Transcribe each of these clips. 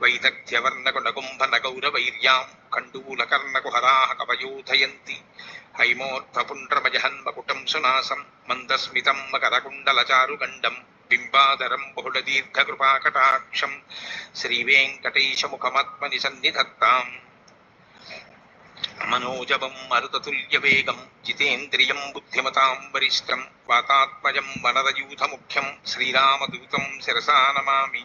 వైదగ్ధ్యవర్ణకుడగుంభనగౌరవైర్యాం కండూలకర్ణకుహరాः కవయోధయంతి హైమోర్ధపుండ్రమజహన్మకుటం సునాసం మందస్మితం మకరకుండలచారుగండం బింబాదరం బహుళదీర్ఘకృపాకటాక్షం శ్రీవేంకటేశముఖమాత్మని సన్నిధత్తాం మనోజవం మరుతతుల్యవేగం జితేంద్రియం బుద్ధిమతాం వరిష్టం వాతాత్మజం వనరయూథముఖ్యం శ్రీరామదూతం శిరసా నమామి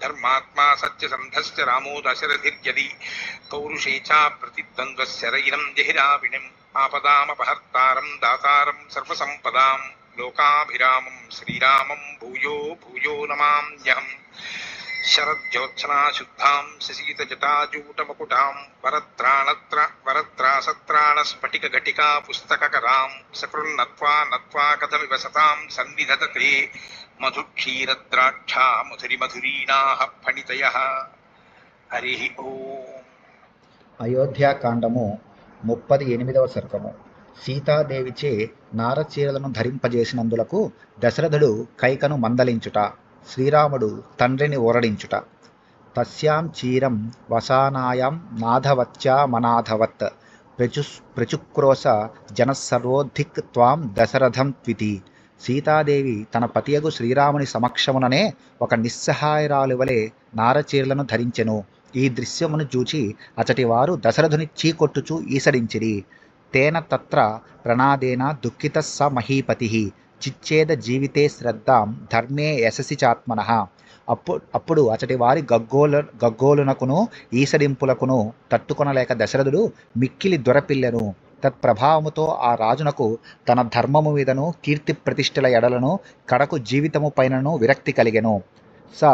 ధర్మాత్మా సత్యసంధశ్చ రామో దశరథిర్యది పౌరుషే చ ప్రతిద్వంద్వశరయినం జహిరావిణిం ఆపదామపహర్తారం దాతారం సర్వసంపదాం లోకాభిరామం శ్రీరామం భూయో భూయో నమామ్యహం శరజ్యోత్సనాశుద్ధాం శశీతజటాజూటమకుటాం వరత్రాణత్ర వరత్రాసత్రాణస్ఫటికఘటికా పుస్తకకరాం సకృన్నత్వా నత్వా కథమివ సతాం సన్నిధతతే మధుక్షీరద్రాక్షా మధురిమధురీణాః ఫణితయः హరి ఓం. అయోధ్యాకాండము ముప్పది ఎనిమిదవ సర్గము. సీతాదేవిచే నారచీరలను ధరింపజేసినందులకు దశరథుడు కైకను మందలించుట శ్రీరాముడు తండ్రిని ఓరడించుట. తస్యాం చీరం వసానాయాం నాధవత్యా మనాధవత్ ప్రచు ప్రచుక్రోశ జనసర్వోధిక్ త్వాం దశరథం త్వితి. సీతాదేవి తన పతియగు శ్రీరాముని సమక్షముననే ఒక నిస్సహాయరాలు వలె నారచీరలను ధరించెను. ఈ దృశ్యమును చూచి అచటి వారు దశరథుని చీకొట్టుచు ఈసడించిరి. తేన తత్ర ప్రణాదేన దుఃఖిత స మహీపతి. చిచ్చేద జీవితే శ్రద్ధాం ధర్మే యశసి చాత్మన. అప్పు అప్పుడు అచటి వారి గగ్గోల గగ్గోలునకును ఈసడింపులకును తట్టుకొనలేక దశరథుడు మిక్కిలి దొరపిల్లెను. తత్ప్రభావముతో ఆ రాజునకు తన ధర్మము మీదను కీర్తి ప్రతిష్టల ఎడలను కడకు జీవితము పైనను విరక్తి కలిగెను. స.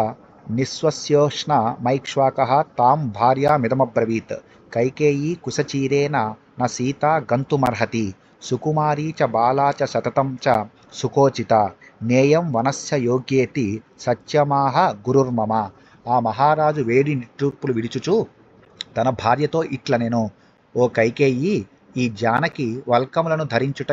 నిస్వస్యోష్ణ మైక్ష్వాక తాం భార్యామిదమబ్రవీత్ కైకేయీ కుశచీరేణ న సీత గంతుమర్హతి. సుకుమారీ చ బాలా చ సతతం చ సుకోచిత. నేయం వనస్య యోగ్యేతి సత్యమాహ గురుర్మమ. ఆ మహారాజు వేడి నిట్టూర్పులు విడిచుచు తన భార్యతో ఇట్ల నేను ఓ కైకేయి ఈ జానకి వల్కములను ధరించుట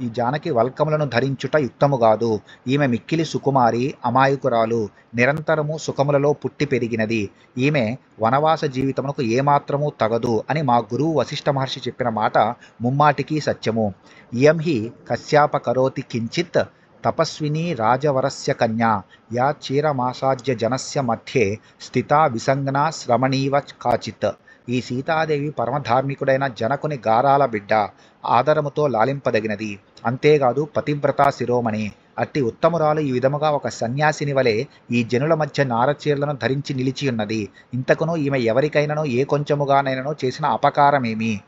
ఈ జానకి వల్కములను ధరించుట యుక్తము కాదు. ఈమె మిక్కిలి సుకుమారి అమాయకురాలు నిరంతరము సుఖములలో పుట్టి పెరిగినది. ఈమె వనవాస జీవితమునకు ఏమాత్రము తగదు అని మా గురువు వశిష్ఠ మహర్షి చెప్పిన మాట ముమ్మాటికి సత్యము. ఇయం హి కశ్యాప కరోతి కించిత్ తపస్విని రాజవరస్య కన్యా. యా చీరమాసాజ్య జనస్య మధ్యే స్థితా విసంగనా శ్రమణీవ కాచిత్. ఈ సీతాదేవి పరమధార్మికుడైన జనకుని గారాల బిడ్డ ఆదరముతో లాలింపదగినది. అంతేకాదు పతివ్రత శిరోమణి. అట్టి ఉత్తమురాలు ఈ విధముగా ఒక సన్యాసిని వలె ఈ జనుల మధ్య నారచీరలను ధరించి నిలిచి ఉన్నది. ఇంతకును ఈమె ఎవరికైనానో ఏ కొంచెముగానైనానో చేసిన అపకారమేమి?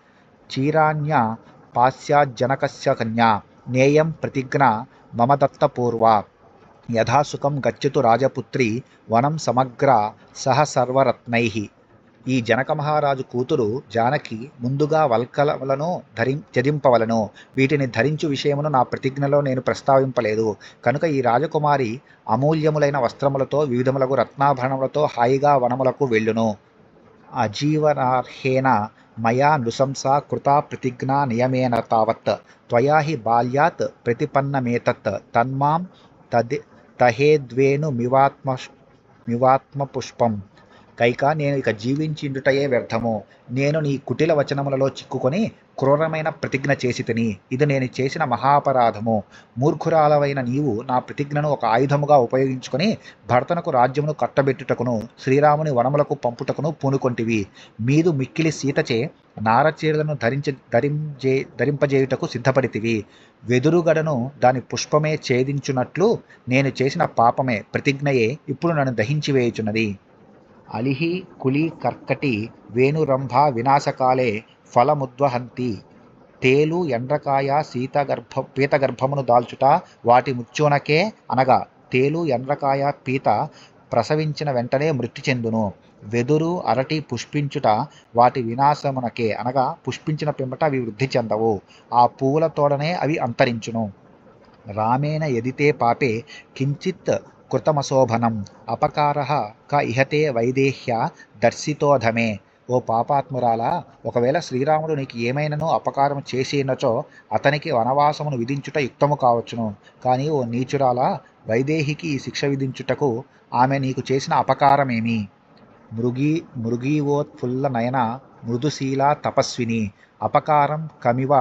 చీరాణ్య పాశ్చాజ్జనకస్య కన్యా. నేయం ప్రతిజ్ఞ మమ దత్తపూర్వ. యథాసుఖం గచ్చతు రాజపుత్రి వనం సమగ్ర సహ సర్వరత్నై. ఈ జనక మహారాజు కూతురు జానకి ముందుగా వల్కలను ధరి త్యజింపవలను వీటిని ధరించు విషయమును నా ప్రతిజ్ఞలో నేను ప్రస్తావింపలేదు. కనుక ఈ రాజకుమారి అమూల్యములైన వస్త్రములతో వివిధములకు రత్నాభరణములతో హాయిగా వనములకు వెళ్ళును. అజీవనార్హేన మయా నృశంసా కృతా ప్రతిజ్ఞా నియమేన తావత్ త్వయా హి బాల్యాత్ ప్రతిపన్నమేతత్ తన్మాం తది తహేద్వేణు మివాత్మ మివాత్మ పుష్పం కైక నేను ఇక జీవించిండుటయే వ్యర్థము. నేను నీ కుటిల వచనములలో చిక్కుకొని క్రూరమైన ప్రతిజ్ఞ చేసి తిని ఇది నేను చేసిన మహాపరాధము. మూర్ఖురాలవైన నీవు నా ప్రతిజ్ఞను ఒక ఆయుధముగా ఉపయోగించుకొని భర్తనకు రాజ్యమును కట్టబెట్టుటకును శ్రీరాముని వనములకు పంపుటకును పూనుకొంటివి. మీదు మిక్కిలి సీతచే నారచీరలను ధరించ ధరించే ధరింపజేయుటకు సిద్ధపడితివి. వెదురుగడను దాని పుష్పమే ఛేదించునట్లు నేను చేసిన పాపమే ప్రతిజ్ఞయే ఇప్పుడు నన్ను దహించివేయుచున్నది అలిహి కులి కర్కటి వేణురంభ వినాశకాలే ఫలముద్వహంతి. తేలు ఎండ్రకాయ శీతగర్భ పీతగర్భమును దాల్చుట వాటి ముచ్చునకే అనగా తేలు ఎండ్రకాయ పీత ప్రసవించిన వెంటనే మృతి చెందును. వెదురు అరటి పుష్పించుట వాటి వినాశమునకే అనగా పుష్పించిన పిమ్మట అవి వృద్ధి చెందవు. ఆ పూల తోడనే అవి అంతరించును. రామేణ యదితే పాపే కించిత్ కృతమశోభనం అపకార క ఇహతే వైదేహ్య దర్శితోధమే ఓ పాపాత్మురాలా ఒకవేళ శ్రీరాముడు నీకు ఏమైనను అపకారం చేసినచో అతనికి వనవాసమును విధించుట యుక్తము కావచ్చును. కానీ ఓ నీచురాలా వైదేహికి ఈ శిక్ష విధించుటకు ఆమె నీకు చేసిన అపకారమేమి? మృగీ మృగీవోత్ఫుల్ల నయన మృదుశీల తపస్విని. అపకారం కమివ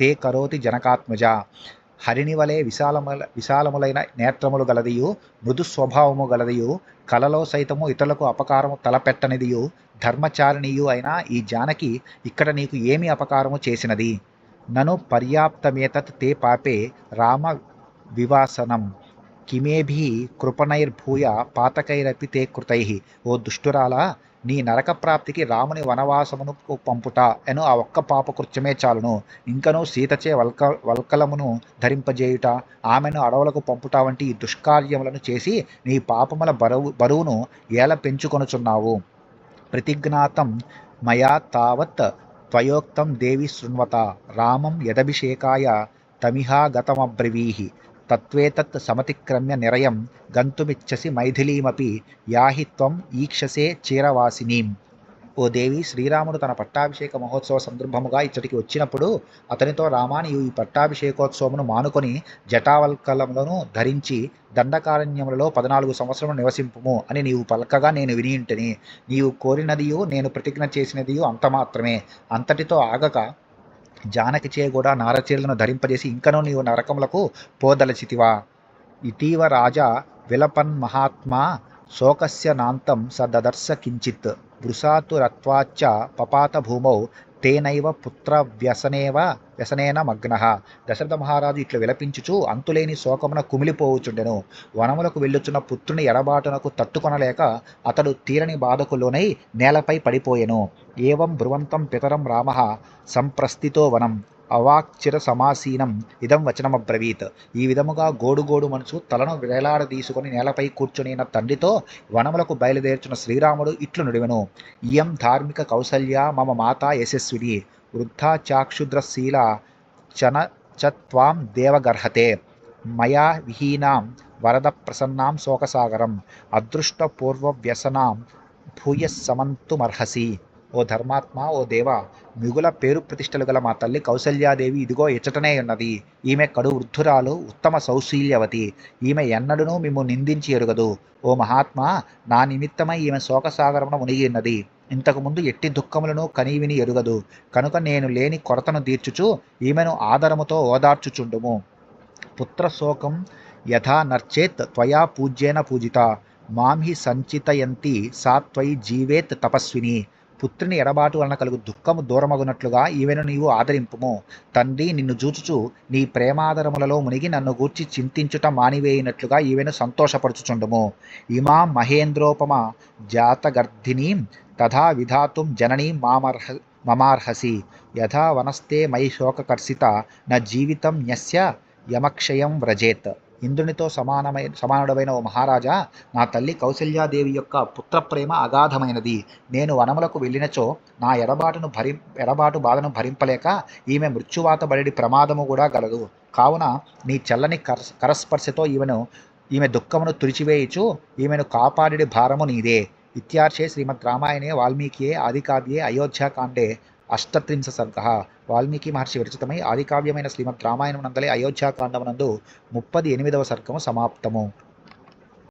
తే కరోతి జనకాత్మజ. హరిణి వలె విశాలముల విశాలములైన నేత్రములు గలదియు మృదు స్వభావము గలదియు కలలో సైతము ఇతరులకు అపకారము తలపెట్టనిదియు ధర్మచారిణియు అయిన ఈ జానకి ఇక్కడ నీకు ఏమి అపకారము చేసినది? నను పర్యాప్తమేతత్ తే పాపే రామ వివాసనం కిమేభి కృపణైర్భూయ పాతకైరపి తే కృతై. ఓ దుష్టురాలా నీ నరక ప్రాప్తికి రాముని వనవాసమును పంపుట. అను ఆ ఒక్క పాపకృత్యమే చాలును. ఇంకను సీతచే వల్క వల్కలమును ధరింపజేయుట. ఆమెను అడవులకు పంపుట వంటి ఈ దుష్కార్యములను చేసి నీ పాపముల బరువు బరువును ఏల పెంచుకొనుచున్నావు. ప్రతిజ్ఞాతం మయా తావత్ త్వయోక్తం దేవి శృణ్వత. రామం యదభిషేకాయ తమిహాగతమబ్రవీహి తత్వేతత్ సమతిక్రమ్య నిరయం గంతుమిచ్చసి మైథిలీమపి యాహి త్వం ఈక్షసే చీరవాసినీం. ఓ దేవి శ్రీరాముడు తన పట్టాభిషేక మహోత్సవ సందర్భముగా ఇచ్చటికి వచ్చినప్పుడు అతనితో రామానియు ఈ పట్టాభిషేకోత్సవమును మానుకొని జటావల్కలములను ధరించి దండకారణ్యములలో పద్నాలుగు సంవత్సరములు నివసింపుము అని నీవు పలకగా నేను వినియుంటిని. నీవు కోరినదియు నేను ప్రతిజ్ఞ చేసినదియు అంత మాత్రమే. అంతటితో ఆగక జానకిచే కూడా నారచీరలను ధరింపజేసి ఇంకనూ నీవు నరకములకు పోదలచితివా. ఇటీవ రాజా విలపన్ మహాత్మా శోకస్య నాంతం స దదర్శ కించిత్. వృషాతు రత్వాచ్చ పపాత భూమౌ తేనైవ పుత్ర వ్యసనేవ వ్యసనేన మగ్న. దశరథ మహారాజు ఇట్లు విలపించుచు అంతులేని శోకమున కుమిలిపోవచ్చుండెను. వనములకు వెళ్ళుచున్న పుత్రుని ఎడబాటునకు తట్టుకొనలేక అతడు తీరని బాధకు లోనై నేలపై పడిపోయెను. ఏవం బ్రువంతం పితరం రామ సంప్రస్థితో వనం. అవాక్చిర సమాసీనం ఇదం వచనమబ్రవీత్. ఈ విధముగా గోడుగోడు మనసు తలను వేలాడదీసుకొని నేలపై కూర్చునిన తండ్రితో వనములకు బయలుదేర్చున్న శ్రీరాముడు ఇట్లు నుడివెను. ఇయం ధార్మిక కౌసల్య మమ మాత యశస్విని. వృద్ధా చాక్షుద్రశీల చన చత్వాం దేవగర్హతే. మయా విహీనాం వరద ప్రసన్నాం శోకసాగరం. అదృష్టపూర్వ వ్యసనాం భూయస్సమంతుమర్హసి. ఓ ధర్మాత్మ ఓ దేవ మిగుల పేరు ప్రతిష్టలు గల మా తల్లి కౌసల్యాదేవి ఇదిగో ఇచ్చటనే ఉన్నది. ఈమె కడు వృద్ధురాలు ఉత్తమ సౌశీల్యవతి. ఈమె ఎన్నడూనూ మిమ్ము నిందించి ఎరుగదు. ఓ మహాత్మా నా నిమిత్తమై ఈమె శోకసాగరమున మునిగి ఉన్నది. ఇంతకుముందు ఎట్టి దుఃఖములను కనీవిని ఎరుగదు. కనుక నేను లేని కొరతను తీర్చుచు ఈమెను ఆదరముతో ఓదార్చుచుండుము. పుత్రశోకం యథా నర్చేత్ త్వయా పూజ్యేన పూజిత. మాం హి సంచితయంతి సా త్వయి జీవేత్ తపస్విని. పుత్రుని ఎడబాటు వలన కలుగు దుఃఖము దూరమగునట్లుగా ఈమెను నీవు ఆదరింపుము. తండ్రి నిన్ను చూచుచు నీ ప్రేమాదరములలో మునిగి నన్ను గూర్చి చింతించుట మానివేయినట్లుగా ఈమెను సంతోషపరచుచుండుము. ఇమా మహేంద్రోపమ జాతగర్ధినీం తథా విధాతుం జననీ మామర్హ మమార్హసి. యథా వనస్తే మయి శోకకర్షిత నా జీవితం న్యస్య యమక్షయం వ్రజేత్. ఇంద్రునితో సమానమైన సమానుడమైన ఓ మహారాజా నా తల్లి కౌసల్యాదేవి యొక్క పుత్రప్రేమ అగాధమైనది. నేను వనములకు వెళ్ళినచో నా ఎడబాటును భరి ఎడబాటు బాధను భరింపలేక ఈమె మృత్యువాత బడి ప్రమాదము కూడా గలదు. కావున నీ చల్లని కర కరస్పర్శతో ఈమెను ఈమె దుఃఖమును తుడిచివేయుచు ఈమెను కాపాడిడి భారము నీదే. ఇత్యార్షే శ్రీమద్ రామాయణే వాల్మీకియే ఆదికావ్యే అయోధ్యాకాండే అష్టత్రింశ సర్గ వాల్మీకి మహర్షి విరచితమై ఆదికావ్యమైన శ్రీమద్ రామాయణం నందలే అయోధ్యాకాండమునందు ముప్పది ఎనిమిదవ సర్గము సమాప్తము.